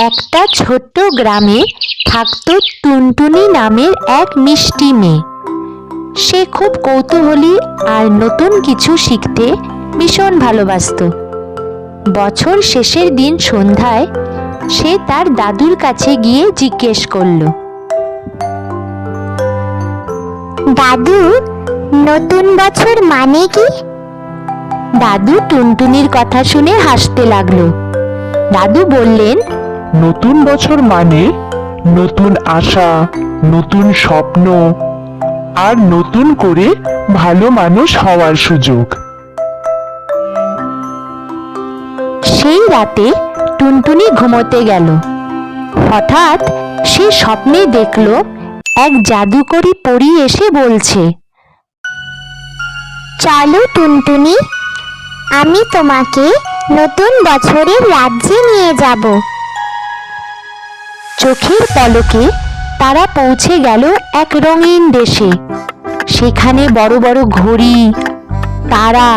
একটা ছোট্ট গ্রামে থাকতো টুনটুনি নামের এক মিষ্টি মেয়ে। সে খুব কৌতূহলী আর নতুন কিছু শিখতে ভীষণ ভালোবাসতো। বছর শেষের দিন সন্ধ্যায় সে তার দাদুর কাছে গিয়ে জিজ্ঞেস করল, দাদু, নতুন বছর মানে কি? দাদু টুনটুনির কথা শুনে হাসতে লাগল। দাদু বললেন নতুন বছর মানে নতুন আশা, নতুন স্বপ্ন, আর নতুন করে ভালো মানুষ হওয়ার সুযোগ। সেই রাতে টুনটুনি ঘুমোতে গেল। হঠাৎ সে স্বপ্নে দেখল, এক জাদুকরি পরী এসে বলছে, চলো টুনটুনি, আমি তোমাকে নতুন বছরের রাজ্যে নিয়ে যাব। চোখের পলকে তারা পৌঁছে গেল এক রঙিন দেশে। সেখানে বড় বড় ঘড়ি তারা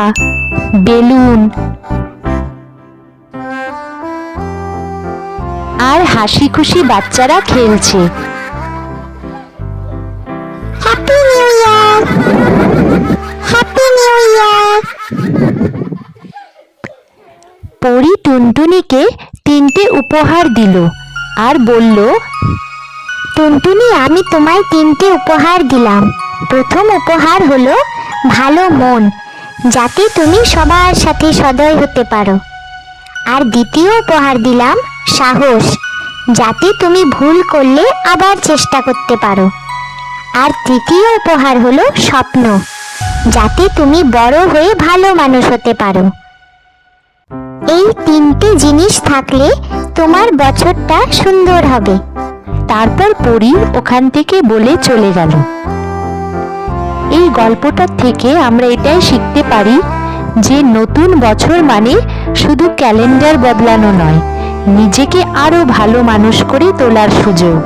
বেলুন আর হাসি খুশি বাচ্চারা খেলছে। Happy new year happy new year Pari টুনটুনিকে তিনটে উপহার দিল। আর বলল, টুনটুনি, আমি তোমায় তিনটে উপহার দিলাম। প্রথম উপহার হলো ভালো মন, যাতে তুমি সবার সাথে সদয় হতে পারো। আর দ্বিতীয় উপহার দিলাম সাহস, যাতে তুমি ভুল করলে আবার চেষ্টা করতে পারো। আর তৃতীয় উপহার হলো স্বপ্ন, যাতে তুমি বড় হয়ে ভালো মানুষ হতে পারো। এই তিনটে জিনিস থাকলে তোমার বছরটা সুন্দর হবে। তারপর পরি ওখান থেকে বলে চলে গেল। এই গল্পটার থেকে আমরা এটাই শিখতে পারি যে নতুন বছর মানে শুধু ক্যালেন্ডার বদলানো নয়, নিজেকে আরও ভালো মানুষ করে তোলার সুযোগ।